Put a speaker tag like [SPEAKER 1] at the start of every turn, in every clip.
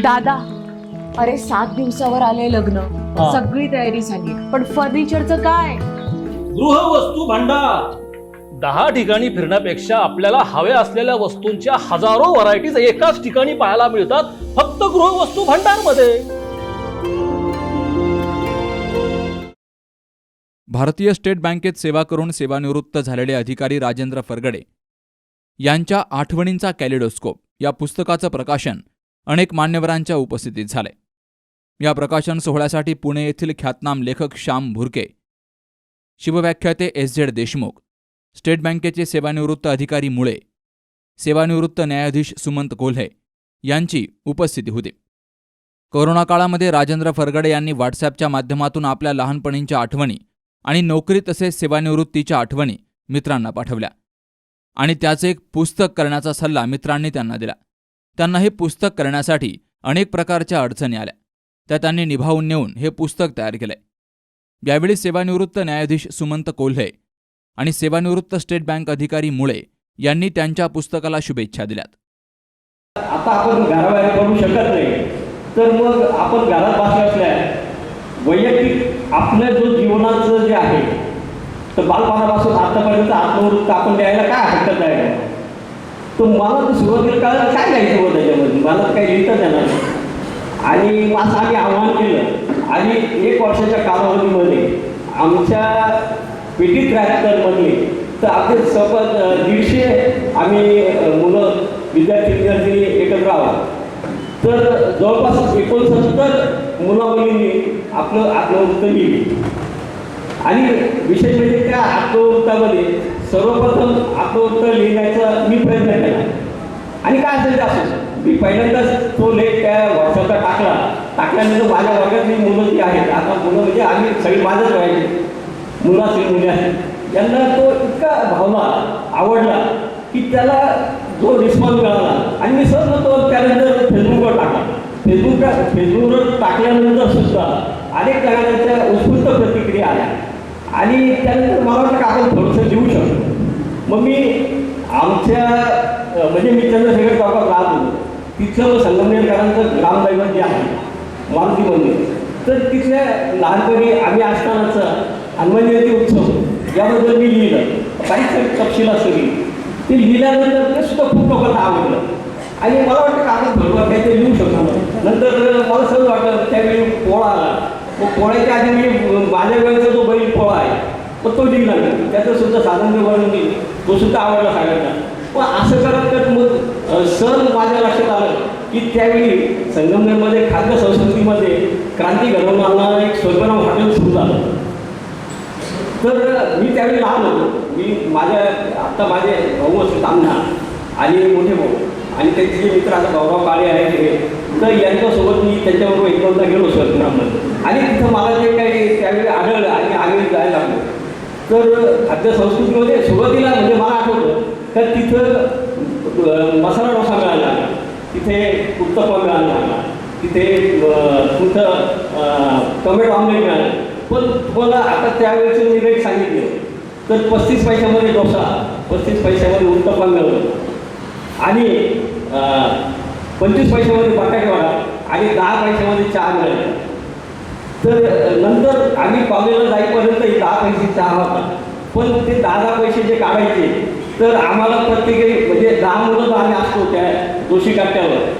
[SPEAKER 1] दादा अरे सात दिवसावर आले लग्न.
[SPEAKER 2] हा.
[SPEAKER 1] सगळी तयारी झाली. पण फर्निचरचं काय?
[SPEAKER 2] गृहवस्तू भांडार. दहा ठिकाणी फिरण्यापेक्षा आपल्याला हव्या असलेल्या वस्तूंच्या हजारो व्हरायटीज एकाच ठिकाणी पाहायला मिळतात फक्त गृहवस्तू भांडारमध्ये
[SPEAKER 3] भारतीय स्टेट बँकेत सेवा करून सेवानिवृत्त झालेले अधिकारी राजेंद्र फरगडे यांच्या आठवणींचा कॅलिडोस्कोप या पुस्तकाचं प्रकाशन अनेक मान्यवरांच्या उपस्थितीत झाले. या प्रकाशन सोहळ्यासाठी पुणे येथील ख्यातनाम लेखक श्याम भुरके शिवव्याख्याते एस झेड देशमुख स्टेट बँकेचे सेवानिवृत्त अधिकारी मुळे सेवानिवृत्त न्यायाधीश सुमंत कोल्हे यांची उपस्थिती होती. कोरोना काळामध्ये राजेंद्र फरगडे यांनी व्हॉट्सॲपच्या माध्यमातून आपल्या लहानपणींच्या आठवणी आणि नोकरी तसेच सेवानिवृत्तीच्या आठवणी मित्रांना पाठवल्या आणि त्याचे एक पुस्तक करण्याचा सल्ला मित्रांनी त्यांना दिला. त्यांना हे पुस्तक करण्यासाठी अनेक प्रकारच्या अडचणी आल्या. त्या त्यांनी निभावून नेऊन हे पुस्तक तयार केलंय यावेळी सेवानिवृत्त न्यायाधीश सुमंत कोल्हे आणि सेवानिवृत्त स्टेट बँक अधिकारी मुळे यांनी त्यांच्या पुस्तकाला शुभेच्छा दिल्यात.
[SPEAKER 4] आता आपण घराबाहेर पडू शकत नाही. तर मग आपण घरात बसल्या असल्या वैयक्तिक आपल्या जो जीवनाचं जे आहे तर बालपणापासून आतापर्यंत आत्मवृत्त आपण द्यायला काय हरकत आहे तो मला तर सुरुवातीला कळलं काय घ्यायचं होतं त्याच्यामध्ये? मला तर काही लिहिता येणार नाही. आणि असं आम्ही आव्हान केलं. आणि एक वर्षाच्या कालावधीमध्ये आमच्या पेटी त्र्याहत्तरमधले तर आपले सपद दीडशे आम्ही मुलं विद्यार्थी विद्यार्थी एकत्र आहोत. तर जवळपास एकोणसत्तर मुलामुलींनी आपलं आत्मवृत्त लिहिली. आणि विशेष म्हणजे त्या आत्मवृत्तामध्ये सर्वप्रथम आत्मवृत्त लिहिण्याचा मी प्रयत्न केला. आणि काय असेल ते असेल. मी पहिल्यांदाच तो लेख त्या व्हॉट्सअपला टाकला. टाकल्यानंतर माझ्या वर्गातली मुलं जी आहेत आता मुलं म्हणजे आम्ही सगळी माझंच व्हायचे मुलं असतील मुली असतील. यांना तो इतका भावला आवडला की त्याला जो रिस्पॉन्स मिळाला. आणि मी सहज तो त्यानंतर फेसबुकवर टाकला. फेसबुकला फेसबुकवर टाकल्यानंतर सुद्धा अनेक जणांच्या उत्स्फूर्त प्रतिक्रिया आल्या. आणि त्यानंतर मला वाटतं आपण थोडंसं लिहू शकतो. मग मी आमच्या म्हणजे मी चंद्रशेखर चौकात राहत. होतो तिथलं संगमनेरकरांचं ग्रामदैवत जे आहे मारुती मंदिर. तर तिथल्या लहानपणी आम्ही असतानाचा हनुमान जयंती उत्सव याबद्दल मी लिहिलं. काहीच तपशील असं लिहिलं ते लिहिल्यानंतर ते सुद्धा खूप लोकांना आवडलं. आणि मला वाटतं कागद भरपूर थोडं काहीतरी लिहू शकतो नंतर मला सहज वाटलं त्यावेळी पोळा आला. पोळ्याच्या आधी मी माझ्या वेळेचा जो बैल पोळा आहे मग तो लिहिला त्याचं सुद्धा साधन वर्णन लिहिलं तो सुद्धा आवडला सगळ्यांना पण असं करत करत मग सर सण माझ्या लक्षात आलं की त्यावेळी संगमनेरमध्ये खाद्य संस्कृतीमध्ये क्रांती घडवणारा एक स्वर्गनाम हॉटेल सुरू झालं. तर मी त्यावेळी लहान होतो. मी माझ्या आत्ता माझे भाऊ असतात आमना आणि मोठे भाऊ. आणि त्यांचे जे मित्र आता भाऊराव काळे आहेत हे तर यांच्यासोबत मी त्यांच्याबरोबर एकदा गेलो स्वर्गनाममध्ये आणि तिथं मला जे काही त्यावेळी आढळलं आणि आम्ही जायला लागलो. तर खाद्य संस्कृतीमध्ये सुरुवातीला म्हणजे मला आठवतं तर तिथं मसाला डोसा मिळायला लागला तिथे उत्तप्पा मिळायला लागला तिथे तुमचं टोमॅटो ऑमलेट मिळालं. पण तुम्हाला आता त्यावेळेचं मी रेट सांगितले. तर पस्तीस पैशामध्ये डोसा पस्तीस पैशामध्ये उत्तप्पा मिळवलं आणि पंचवीस पैशामध्ये बटाटेवाडा आणि दहा पैशामध्ये चहा मिळाला. तर नंतर आम्ही कॉलेजला जाईपर्यंत दहा पैसे चहा होता. पण ते दहा दहा पैसे जे काढायचे तर आम्हाला प्रत्येकी म्हणजे दहा मुलं तर आम्ही असतो त्या दोषी काट्यावर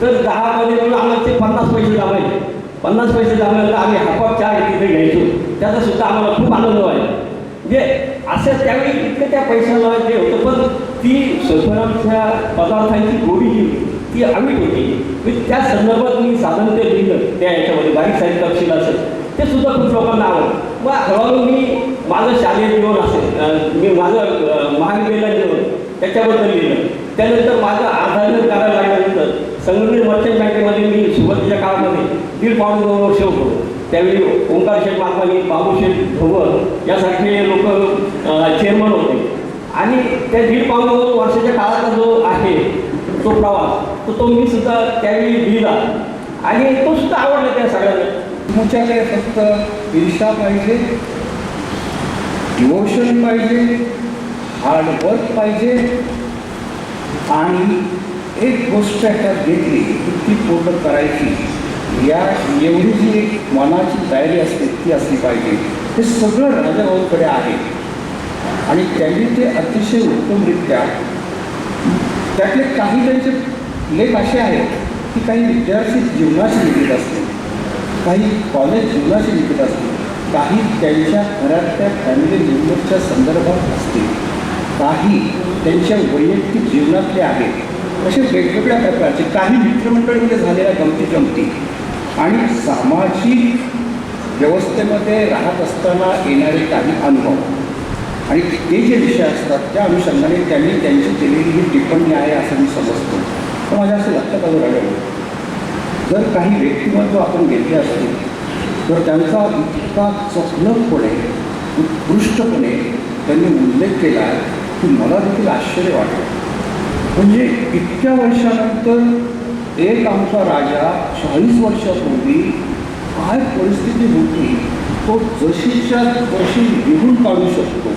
[SPEAKER 4] तर दहामध्ये मिळून आम्हाला ते पन्नास पैसे जमायचे पन्नास पैसे जमल्यानंतर आम्ही हापाप चहा तिथे घ्यायचो. त्याचा सुद्धा आम्हाला खूप आनंद व्हायचा. म्हणजे असं त्यावेळी इतकं त्या पैशाला जे होतं. पण ती स्वयंपाकाच्या पदार्थांची गोडी जी होती. ती आम्ही होती. मी त्या संदर्भात मी साधन ते लिहिलं. त्या याच्यामध्ये बारीक साईड तपशील असेल. ते सुद्धा खूप लोकांना आवडलं. मग हळूहळू मी माझं शालेय जीवन असेल मी माझं महाविद्यालय जीवन त्याच्याबद्दल लिहिलं. त्यानंतर माझं आधार करायला लागल्यानंतर संगमनेर मर्चंट बँकेमध्ये मी सुरुवातीच्या काळामध्ये दीड पावणे दोन वर्ष होतो. त्यावेळी ओंकार शेठ मालपानी बाबूशेठ धोबर यासारखे लोक चेअरमन होते. आणि त्या दीड पावणे दोन वर्षाच्या काळाचा जो आहे तो प्रवास तो तो मी सुद्धा त्यावेळी लिहिला. आणि तो सुद्धा आवडला त्या सगळ्यांना.
[SPEAKER 5] तुमच्याकडे फक्त इर्षा पाहिजे डिवोशन पाहिजे हार्डवर्क पाहिजे आणि एक गोष्ट ह्याच्यात घेतली की ती पूर्ण करायची. या एवढी जी मनाची तयारी असते ती असली पाहिजे. हे सगळं राजाभाऊकडे आहे. आणि त्यांनी ते अतिशय उत्तमरित्या त्यातले काही त्यांचे लेख असे आहेत की काही विद्यार्थी जीवनाशी निगडीत असतील. काही कॉलेज जीवनाशी निगडीत असतील. काही त्यांच्या घरातल्या फॅमिली मेंबरच्या संदर्भात असतील. काही त्यांच्या वैयक्तिक जीवनातले आहेत. असे वेगवेगळ्या प्रकारचे काही मित्रमंडळीमध्ये झालेल्या गमती जमती. आणि सामाजिक व्यवस्थेमध्ये राहत असताना येणारे काही अनुभव. आणि ते जे विषय असतात त्या अनुषंगाने त्यांनी त्यांची केलेली ही टिप्पणी आहे असं मी समजतो. तर माझ्या असं लक्षात आलं राहिलं. जर काही व्यक्तिमत्व आपण घेतले असतील तर त्यांचा इतका चपलकपणे उत्कृष्टपणे त्यांनी उल्लेख केला की मला देखील आश्चर्य वाटलं म्हणजे इतक्या वर्षानंतर एक आमचा राजा चाळीस वर्षापूर्वी काय परिस्थिती होती तो जशीच्या तशी लिहून काढू शकतो.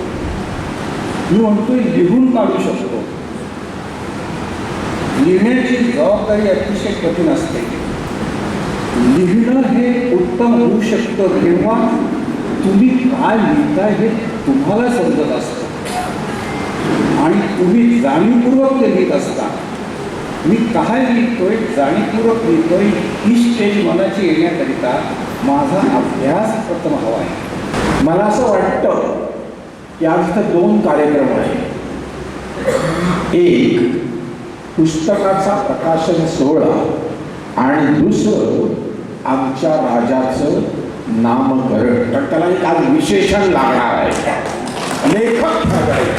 [SPEAKER 5] मी म्हणतोय लिहून काढू शकतो. लिहिण्याची जबाबदारी अतिशय कठीण असते. लिहिणं हे उत्तम होऊ शकतं किंवा तुम्ही काय लिहिताय हे तुम्हाला समजत असतं. आणि तुम्ही जाणीवपूर्वक ते लिहित असता. मी काय लिहितोय जाणीवपूर्वक लिहितोय ही स्टेज मनाची येण्याकरिता माझा अभ्यास प्रथम हवा आहे.
[SPEAKER 6] मला असं वाटतं त्यार्थ दोन कार्यक्रम आहेत. एक पुस्तकाचा प्रकाशन सोहळा आणि दुसरं आमच्या राजाचं नामकरण. तर त्याला एक आज विशेषण लागणार आहे. लेखक ठरवायचे.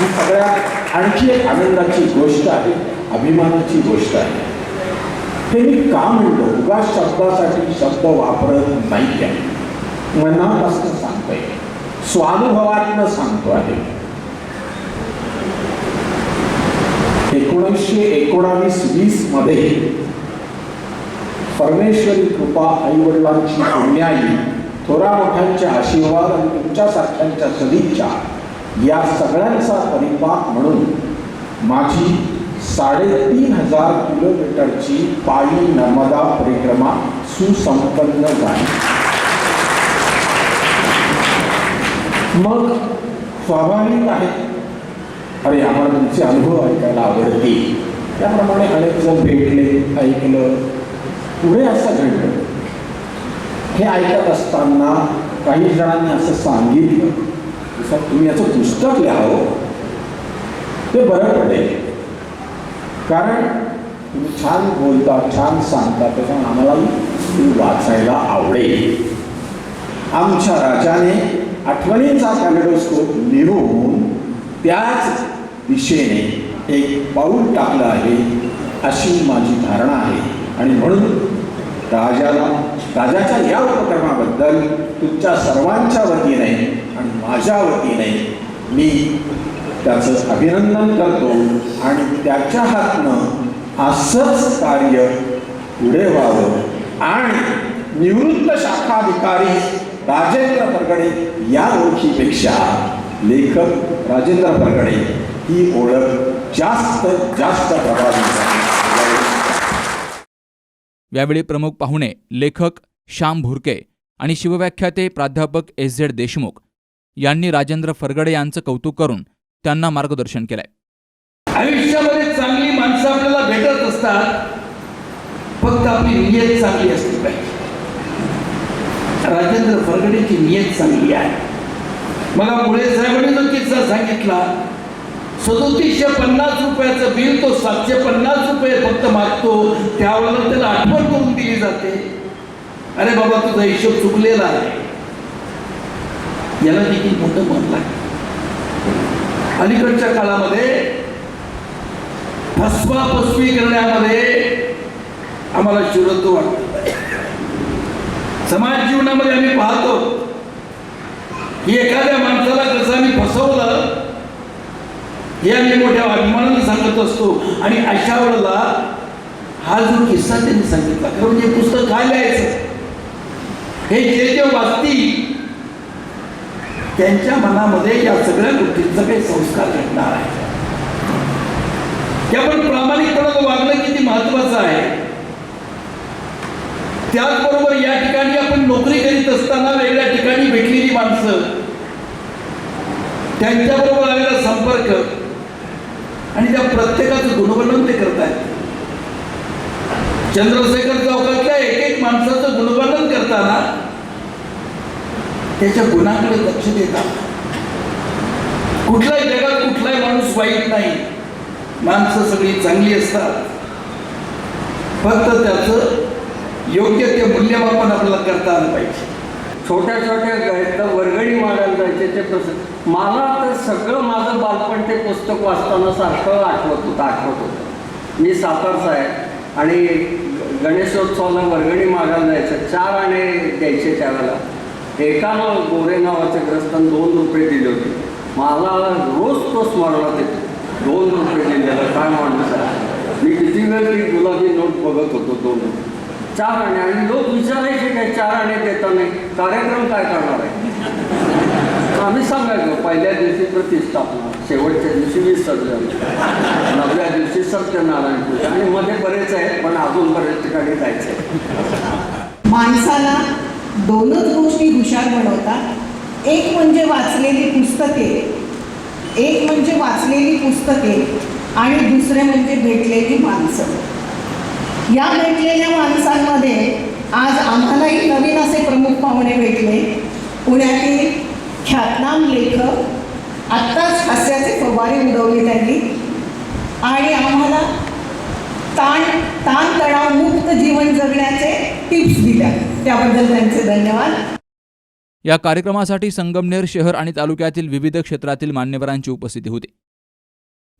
[SPEAKER 6] ही सगळ्यात आणखी एक आनंदाची गोष्ट आहे अभिमानाची गोष्ट आहे. हे मी का म्हणतो? उगा शब्दासाठी शब्द वापरत नाही आहे मनापासून सांगतोय. स्वानुभवातनं सांगतो आहे. एकोणीसशे एकोणावीस वीसमध्ये परमेश्वरी कृपा आईवडिलांची पुण्याई थोरा मोठ्यांच्या आशीर्वाद आणि तुमच्यासारख्यांच्या सदिच्छा या सगळ्यांचा परिपाक म्हणून माझी साडेतीन हजार किलोमीटरची पायी नर्मदा परिक्रमा सुसंपन्न झाली. मग स्वाभाविक आहे. अरे आम्हाला तुमचे अनुभव ऐकायला आवडतील. त्याप्रमाणे अनेक जण भेटले ऐकलं. पुढे असं घडलं. हे ऐकत असताना काही जणांनी असं सांगितलं. सर तुम्ही याचं पुस्तक लिहावं हो. ते बरं पडेल. कारण तुम्ही छान बोलता छान सांगता त्याच्यामुळे आम्हालाही वाचायला आवडेल. आमच्या राजाने आठवणींचा कॅलेडोस्कोप लिहून त्याच दिशेने एक पाऊल टाकलं आहे अशी माझी धारणा आहे. आणि म्हणून राजाला राजाच्या या उपक्रमाबद्दल तुमच्या सर्वांच्या वतीने आणि माझ्या वतीने मी त्याचं अभिनंदन करतो आणि त्याच्या हातनं असंच कार्य पुढे व्हावं. आणि निवृत्त शाखाधिकारी राजेंद्र परगडे या ओळखीपेक्षा लेखक राजेंद्र परगडे ही ओळख जास्त जास्त प्रभावी झाली.
[SPEAKER 3] यावेळी प्रमुख पाहुणे लेखक श्याम भुरके आणि शिवव्याख्याते प्राध्यापक एस झेड देशमुख यांनी राजेंद्र फरगडे यांचं कौतुक करून त्यांना मार्गदर्शन केलंय
[SPEAKER 7] आयुष्यामध्ये चांगली माणसं आपल्याला भेटत असतात फक्त आपली नियत चांगली असली पाहिजे राजेंद्र फरगडेची नियत चांगली आहे. मला मुळे साहेबांनी जो किस्सा सांगितला सदोतीसशे पन्नास रुपयाचं बिल तो सातशे पन्नास रुपये फक्त मागतो त्यावेळेला त्याला आठवण करून दिली जाते. अरे बाबा तुझा हिशोब चुकलेला आहे. याला देखील मोठं मन लागतं. अलीकडच्या काळामध्ये फसवा फसवी करण्यामध्ये आम्हाला शिरत्व वाटतं. समाज जीवनामध्ये आम्ही पाहतो की एखाद्या माणसाला कसं आम्ही फसवलं हे आम्ही मोठ्या अभिमानाने सांगत असतो. आणि अशा वेळेला हा जो किस्सा त्यांनी सांगितला खरं म्हणजे पुस्तक काय लिहायचं? हे जे जे वाचतील त्यांच्या मनामध्ये या सगळ्या गोष्टींचा काही संस्कार घडणार आहे. की आपण प्रामाणिकपणानं वागणं किती महत्वाचं आहे? त्याचबरोबर या ठिकाणी आपण नोकरी करीत असताना वेगळ्या ठिकाणी भेटलेली माणसं त्यांच्याबरोबर आलेला संपर्क आणि त्या प्रत्येकाचं गुणवर्णन ते करतायत. चंद्रशेखर चौकातल्या एक एक माणसाचं गुणवर्णन करताना त्याच्या गुणाकडे लक्ष देतात. कुठल्याही जगात कुठलाही माणूस वाईट नाही. माणसं सगळी चांगली असतात. फक्त त्याचं योग्य ते मूल्यमापन आपल्याला करता आलं पाहिजे.
[SPEAKER 8] छोट्या छोट्या गायत वर्गणी मागायला जायचे ते तसं मला तर सगळं माझं बालपण ते पुस्तक वाचताना सारखं आठवत होतं आठवत होतं. मी सातारचा आहे आणि ग- गणेशोत्सवाला वर्गणी मागायला जायचं चार आणे द्यायचे त्यावेळेला. एकानं गोरे नावाच्या ग्रस्तान दोन रुपये दिले होते. मला रोज तो स्मरणात येतो. दोन रुपये दिलेलं काय माणूस आहे? मी किती वेळ ती गुलाबी नोट बघत होतो दोन रुपये. चार आणे आणि लोक विचारायचे काय चार आणे देता नाही कार्यक्रम काय करणार आहे? आम्ही सांगायचो पहिल्या दिवशी प्रतिष्ठापना शेवटच्या दिवशी विसर्जन नवव्या दिवशी सत्यनारायण पूजा. आणि मध्ये बरेच आहे पण अजून बरेच ठिकाणी जायचे
[SPEAKER 9] माणसाला दोनच गोष्टी हुशार बनवतात. एक म्हणजे वाचलेली पुस्तके. एक म्हणजे वाचलेली पुस्तके. आणि दुसरे म्हणजे भेटलेली माणसं. या भेटलेल्या माणसांमध्ये आज आम्हालाही नवीन असे प्रमुख पाहुणे भेटले. पुण्यातील ख्यातनाम लेखक आत्ताच हास्याचे फवारे उडवले त्यांनी. आणि आम्हाला ताण ताणतणावमुक्त जीवन जगण्याचे टिप्स दिल्या. त्याबद्दल त्यांचे धन्यवाद.
[SPEAKER 3] या कार्यक्रमासाठी संगमनेर शहर आणि तालुक्यातील विविध क्षेत्रातील मान्यवरांची उपस्थिती होती.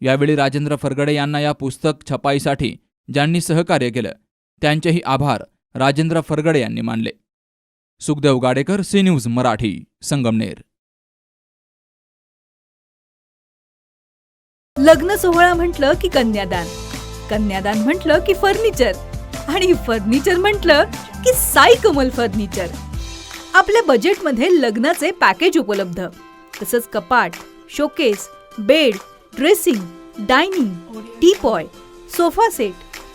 [SPEAKER 3] यावेळी राजेंद्र फरगडे यांना या पुस्तक छपाईसाठी ज्यांनी सहकार्य केलं त्यांचेही आभार राजेंद्र फरगडे यांनी मानले. Sukhdev Gadekar C news Marathi Sangamner.
[SPEAKER 10] लग्न सोहळा म्हटलं की कन्यादान कन्यादान म्हटलं की फर्निचर आणि फर्निचर म्हटलं की साई कमल फर्निचर. आपल्या बजेटमध्ये लग्नाचे पॅकेज उपलब्ध तसंच कपाट showcase bed dressing dining teapoy sofa set